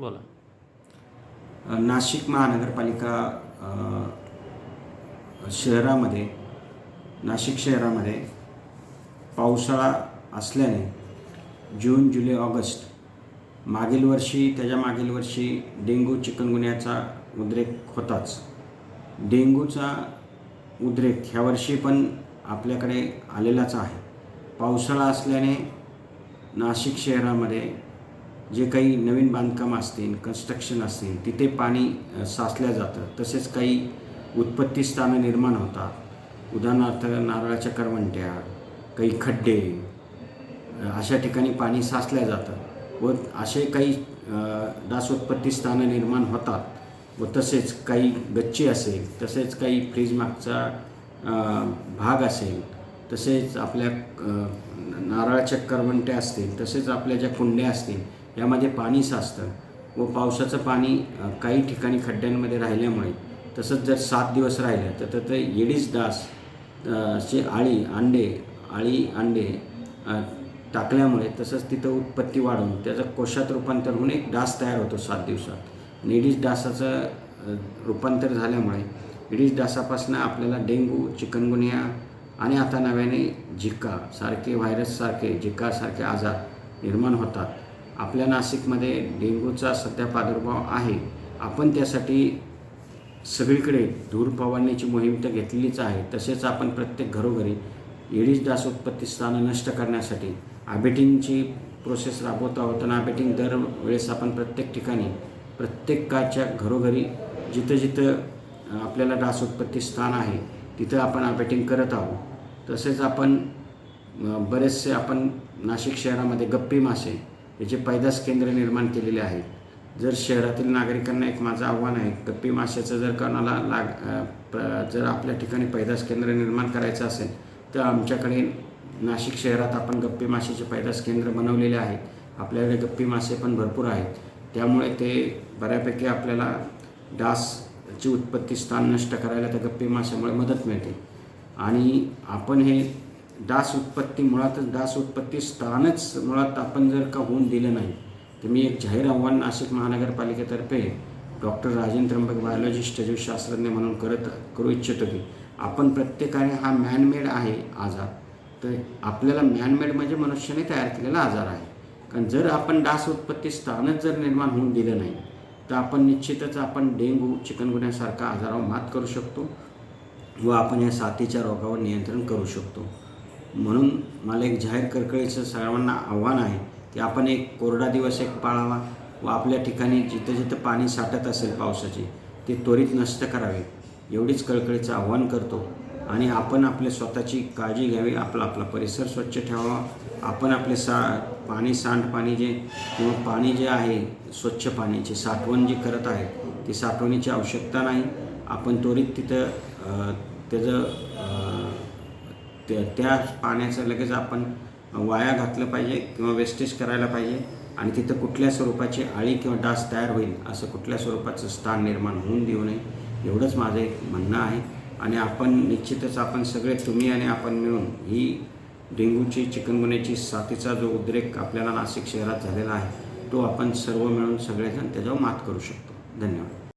बोला. नाशिक महानगरपालिका शहरामध्ये नाशिक शहरामध्ये पावसाळा असल्याने जून जुलै ऑगस्ट मागील वर्षी त्याच्या मागील वर्षी डेंग्यू चिकनगुन्याचा उद्रेक होताच. डेंग्यूचा उद्रेक ह्या वर्षी पण आपल्याकडे आलेलाच आहे. पावसाळा असल्याने नाशिक शहरामध्ये जे काही नवीन बांधकाम असतील कन्स्ट्रक्शन असतील तिथे पाणी साचल्या जातं. तसेच काही उत्पत्ती स्थानं निर्माण होतात. उदाहरणार्थ नारळाच्या करवंट्या काही खड्डे अशा ठिकाणी पाणी साचल्या जातं व असे काही डास उत्पत्ती स्थानं निर्माण होतात व तसेच काही गच्ची असेल तसेच काही फ्रीज मागचा भाग असेल तसेच आपल्या नारळाच्या करवंट्या असतील तसेच आपल्या ज्या कुंड्या असतील यामध्ये पाणी साचतं व पावसाचं पाणी काही ठिकाणी खड्ड्यांमध्ये राहिल्यामुळे तसंच जर सात दिवस राहिलं तर तिथे येडीच डास चे आळी अंडे आळी अंडे टाकल्यामुळे तसंच तिथं उत्पत्ती वाढून त्याचं कोशात रूपांतर होऊन एक डास तयार होतो सात दिवसात. नेडीज डासाचं रूपांतर झाल्यामुळे एडिस डासापासून आपल्याला डेंग्यू चिकनगुनिया आणि आता नव्याने झिका सारखे व्हायरससारखे झिकासारखे आजार निर्माण होतात. आपल्या नाशिकमध्ये डेंग्यूचा सध्या प्रादुर्भाव आहे. आपण त्यासाठी सगळीकडे धूर फवारण्याची मोहीम तर घेतलेलीच आहे. तसेच आपण प्रत्येक घरोघरी एडिस डास उत्पत्ती स्थानं नष्ट करण्यासाठी आबेटिंगची प्रोसेस राबवत आहोत आणि आबेटिंग दरवेळेस आपण प्रत्येक ठिकाणी प्रत्येकाच्या घरोघरी जिथं जिथं आपल्याला डास उत्पत्ती स्थान आहे तिथं आपण आबेटिंग करत आहोत. तसेच आपण बरेचसे आपण नाशिक शहरामध्ये गप्पी मासे याचे पैदास केंद्र निर्माण केलेले आहेत. जर शहरातील नागरिकांना एक माझं आव्हान आहे गप्पी माशाचं जर कोणाला लाग प- जर आपल्या ठिकाणी पैदास केंद्र निर्माण करायचं असेल तर आमच्याकडे नाशिक शहरात आपण गप्पी माशाचे पैदास केंद्र बनवलेले आहेत. आपल्याकडे गप्पी मासे पण भरपूर आहेत. त्यामुळे ते बऱ्यापैकी आपल्याला डासची उत्पत्ती स्थान नष्ट करायला त्या गप्पी माशामुळे मदत मिळते. आणि आपण हे डास उत्पत्ती मुळातच डास उत्पत्ती स्थानच मुळात आपण जर का होऊन दिलं नाही तर मी एक जाहीर आव्हान नाशिक महानगरपालिकेतर्फे डॉक्टर राजेंद्र त्र्यंबक बायोलॉजिस्ट शास्त्रज्ञ म्हणून करत करू इच्छितो की आपण प्रत्येकाने हा मॅनमेड आहे आजार. तर आपल्याला मॅनमेड म्हणजे मनुष्याने तयार केलेला आजार आहे. कारण जर आपण डास उत्पत्ती स्थानच जर निर्माण होऊन दिलं नाही तर आपण निश्चितच आपण डेंग्यू चिकनगुन्यासारखा आजारावर मात करू शकतो व आपण या साथीच्या रोगावर नियंत्रण करू शकतो. म्हणून मला एक जाहीर कळकळीचं सर्वांना आव्हान आहे की आपण एक कोरडा दिवस एक पाळावा व आपल्या ठिकाणी जिथं जिथं पाणी साठत असेल पावसाचे ते त्वरित नष्ट करावे. एवढीच कळकळीचं आव्हान करतो. आणि आपण आपल्या स्वतःची काळजी घ्यावी आपला आपला परिसर स्वच्छ ठेवावा. आपण आपले सा पाणी सांडपाणी जे किंवा पाणी जे आहे स्वच्छ पाण्याची साठवण जी करत आहे ती साठवणीची आवश्यकता नाही. आपण त्वरित तिथं त्याचं त्या त्या पाण्याचं लगेच आपण वाया घातलं पाहिजे किंवा वेस्टेज करायला पाहिजे आणि तिथं कुठल्या स्वरूपाची आळी किंवा डास तयार होईल असं कुठल्या स्वरूपाचं स्थान निर्माण होऊन देऊ नये एवढंच माझं एक म्हणणं आहे. आणि आपण निश्चितच आपण सगळे तुम्ही आणि आपण मिळून ही डेंग्यूची चिकनगुन्याची साथीचा जो उद्रेक आपल्याला नाशिक शहरात झालेला आहे तो आपण सर्व मिळून सगळेजण त्याच्यावर मात करू शकतो. धन्यवाद.